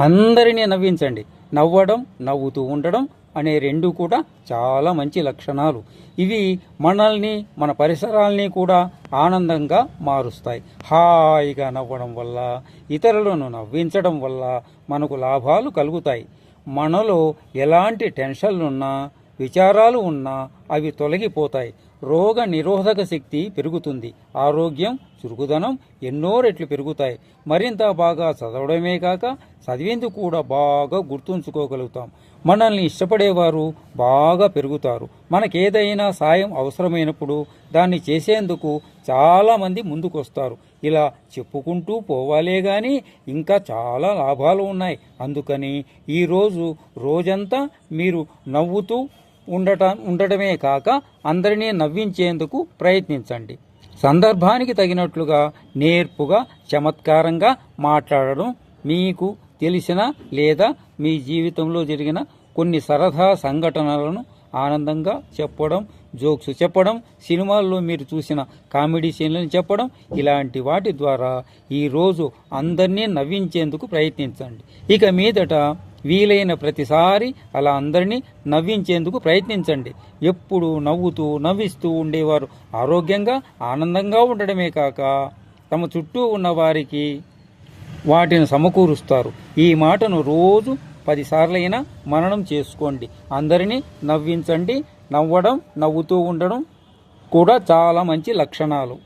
అందరినీ నవ్వించండి. నవ్వడం నవ్వుతూ ఉండడం అనే రెండు కూడా చాలా మంచి లక్షణాలు. ఇవి మనల్ని మన పరిసరాల్ని కూడా ఆనందంగా మారుస్తాయి. హాయిగా నవ్వడం వల్ల ఇతరులను నవ్వించడం వల్ల మనకు లాభాలు కలుగుతాయి. మనలో ఎలాంటి టెన్షన్లున్నా విచారాలు ఉన్నా అవి తొలగిపోతాయి. రోగ నిరోధక శక్తి పెరుగుతుంది. ఆరోగ్యం చురుకుదనం ఎన్నో రెట్లు పెరుగుతాయి. మరింత బాగా చదవడమే కాక చదివేందుకు కూడా బాగా గుర్తుంచుకోగలుగుతాం. మనల్ని ఇష్టపడేవారు బాగా పెరుగుతారు. మనకేదైనా సాయం అవసరమైనప్పుడు దాన్ని చేసేందుకు చాలామంది ముందుకొస్తారు. ఇలా చెప్పుకుంటూ పోవాలే కానీ ఇంకా చాలా లాభాలు ఉన్నాయి. అందుకని ఈరోజు రోజంతా మీరు నవ్వుతూ ఉండట ఉండటమే కాక అందరినీ నవ్వించేందుకు ప్రయత్నించండి. సందర్భానికి తగినట్లుగా నేర్పుగా చమత్కారంగా మాట్లాడడం మీకు తెలిసిన లేదా మీ జీవితంలో జరిగిన కొన్ని సరదా సంఘటనలను ఆనందంగా చెప్పడం జోక్స్ చెప్పడం సినిమాల్లో మీరు చూసిన కామెడీ సీన్లను చెప్పడం ఇలాంటి వాటి ద్వారా ఈరోజు అందరినీ నవ్వించేందుకు ప్రయత్నించండి. ఇక మీదట వీలైన ప్రతిసారి అలా అందరినీ నవ్వించేందుకు ప్రయత్నించండి. ఎప్పుడు నవ్వుతూ నవ్విస్తూ ఉండేవారు. ఆరోగ్యంగా ఆనందంగా ఉండడమే కాక తమ చుట్టూ ఉన్న వారికి వాటిని సమకూరుస్తారు. ఈ మాటను రోజు పదిసార్లైనా మననం చేసుకోండి. అందరినీ నవ్వించండి. నవ్వడం నవ్వుతూ ఉండడం కూడా చాలా మంచి లక్షణాలు.